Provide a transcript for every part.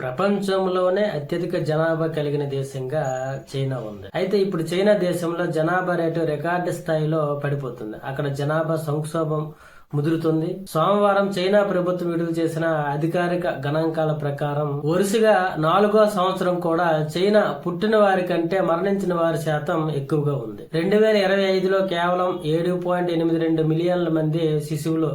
ప్రపంచంలోనే అత్యధిక జనాభా కలిగిన దేశంగా చైనా ఉంది. అయితే ఇప్పుడు చైనా దేశంలో జనాభా రేటు రికార్డు స్థాయిలో పడిపోతుంది. అక్కడ జనాభా సంక్షోభం ముదురుతుంది. సోమవారం చైనా ప్రభుత్వం విడుదల చేసిన అధికారిక గణాంకాల ప్రకారం వరుసగా నాలుగో సంవత్సరం కూడా చైనా పుట్టిన వారి కంటే మరణించిన వారి శాతం ఎక్కువగా ఉంది. రెండు వేల ఇరవై ఐదులో కేవలం ఏడు పాయింట్ ఎనిమిది రెండు మిలియన్ల మంది శిశువులు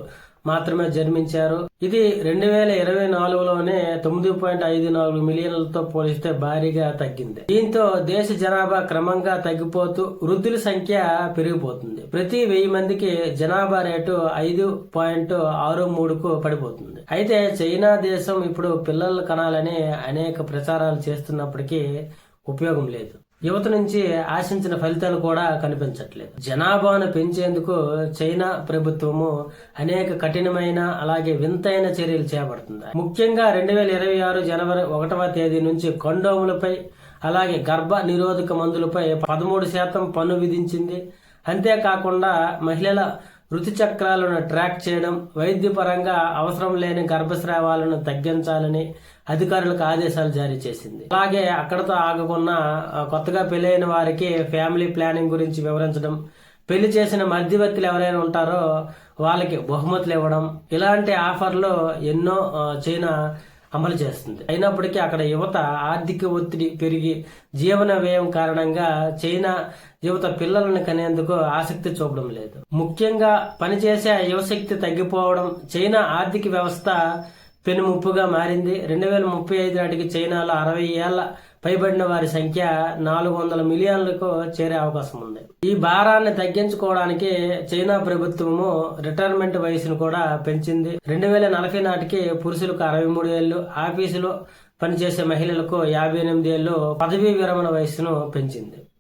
మాత్రమే జన్మించారు. ఇది రెండు వేల ఇరవై నాలుగులోనే తొమ్మిది పాయింట్ ఐదు నాలుగు మిలియన్లతో పోలిస్తే భారీగా తగ్గింది. దీంతో దేశ జనాభా క్రమంగా తగ్గిపోతూ వృద్ధుల సంఖ్య పెరిగిపోతుంది. ప్రతి వెయ్యి మందికి జనాభా రేటు ఐదు పాయింట్ ఆరు మూడుకు పడిపోతుంది. అయితే చైనా దేశం ఇప్పుడు పిల్లలు కనాలని అనేక ప్రచారాలు చేస్తున్నప్పటికీ ఉపయోగం లేదు. యువత నుంచి ఆశించిన ఫలితాలు కూడా కనిపించట్లేదు. జనాభాను పెంచేందుకు చైనా ప్రభుత్వము అనేక కఠినమైన అలాగే వింతైన చర్యలు చేపడుతుంది. ముఖ్యంగా రెండు వేల ఇరవై ఆరు జనవరి ఒకటవ తేదీ నుంచి కండోములపై అలాగే గర్భ నిరోధక మందులపై పదమూడు శాతం పన్ను విధించింది. అంతేకాకుండా మహిళల రుతు చక్రాలను ట్రాక్ చేయడం వైద్యపరంగా అవసరం లేని గర్భస్రావాలను తగ్గించాలని అధికారులకు ఆదేశాలు జారీ చేసింది. అలాగే అక్కడతో ఆగకుండా కొత్తగా పెళ్ళైన వారికి ఫ్యామిలీ ప్లానింగ్ గురించి వివరించడం పెళ్ళి చేసిన మధ్యవర్తులు ఎవరైనా ఉంటారో వాళ్ళకి బహుమతులు ఇవ్వడం ఇలాంటి ఆఫర్లు ఎన్నో చైనా అమలు చేస్తుంది. అయినప్పటికీ అక్కడ యువత ఆర్థిక ఒత్తిడి పెరిగి జీవన వ్యయం కారణంగా చైనా యువత పిల్లలను కనేందుకు ఆసక్తి చూపడం లేదు. ముఖ్యంగా పనిచేసే యువశక్తి తగ్గిపోవడం చైనా ఆర్థిక వ్యవస్థ పెనుముప్పుగా మారింది. రెండు వేల ముప్పై ఐదు నాటికి చైనాలో అరవై ఏళ్ళ పైబడిన వారి సంఖ్య నాలుగు వందల మిలియన్లకు చేరే అవకాశం ఉంది. ఈ భారాన్ని తగ్గించుకోవడానికి చైనా ప్రభుత్వము రిటైర్మెంట్ వయసును కూడా పెంచింది. రెండు వేల నలభై నాటికి పురుషులకు అరవై మూడు ఏళ్ళు ఆఫీసులో పనిచేసే మహిళలకు యాభై ఎనిమిది ఏళ్ళు పదవీ విరమణ వయసును పెంచింది.